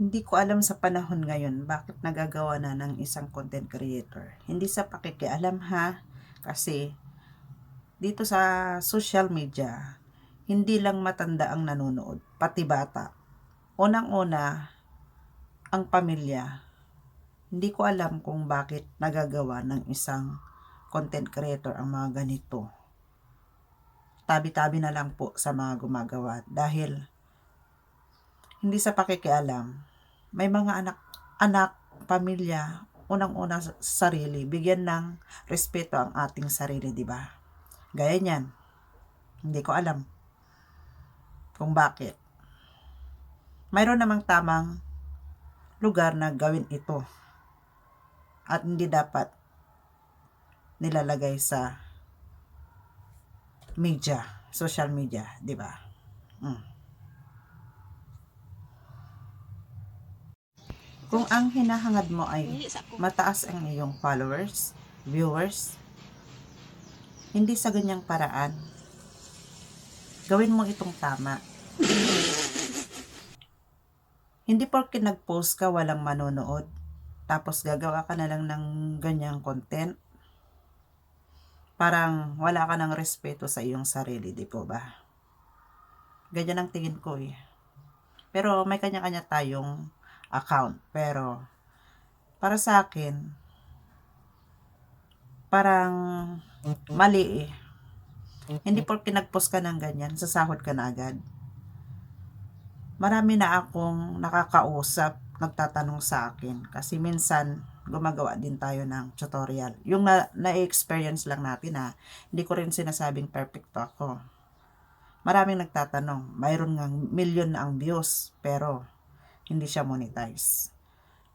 Hindi ko alam sa panahon ngayon bakit nagagawa na ng isang content creator. Hindi sa pakikialam ha, kasi dito sa social media, hindi lang matanda ang nanonood, pati bata. Unang-una, ang pamilya. Hindi ko alam kung bakit nagagawa ng isang content creator ang mga ganito. Tabi-tabi na lang po sa mga gumagawa dahil hindi sa pakikialam, may mga anak, anak, pamilya, unang-una sa sarili, bigyan ng respeto ang ating sarili, di ba? Gaya niyan. Hindi ko alam kung bakit. Mayroon namang tamang lugar na gawin ito. At hindi dapat nilalagay sa media, social media, di ba? Mm. Kung ang hinahangad mo ay mataas ang iyong followers, viewers, hindi sa ganyang paraan. Gawin mo itong tama. Hindi porke nag-post ka walang manonood, tapos gagawa ka na lang ng ganyang content, parang wala ka ng respeto sa iyong sarili, di po ba? Ganyan ang tingin ko eh. Pero may kanya-kanya tayong account. Pero, para sa akin, parang mali eh. Hindi porke nag-post ka ng ganyan, sasahod ka na agad. Marami na akong nakakausap, nagtatanong sa akin. Kasi minsan, gumagawa din tayo ng tutorial. Yung na, na-experience lang natin ha, hindi ko rin sinasabing perfecto ako. Maraming nagtatanong, mayroon nga million na ang views, pero hindi siya monetize.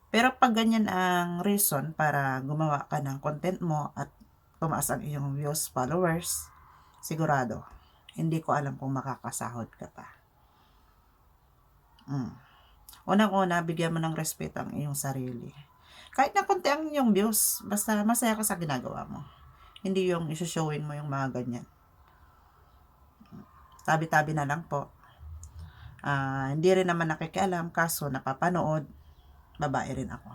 Pero pag ganyan ang reason para gumawa ka ng content mo at tumaas ang iyong views, followers, sigurado, hindi ko alam kung makakasahod ka pa. Mm. Unang-una, bigyan mo ng respeto ang iyong sarili. Kahit na konti ang iyong views, basta masaya ka sa ginagawa mo. Hindi yung isushowin mo yung mga ganyan. Tabi-tabi na lang po. Ah, hindi rin naman nakikialam kaso napapanood, babae rin ako.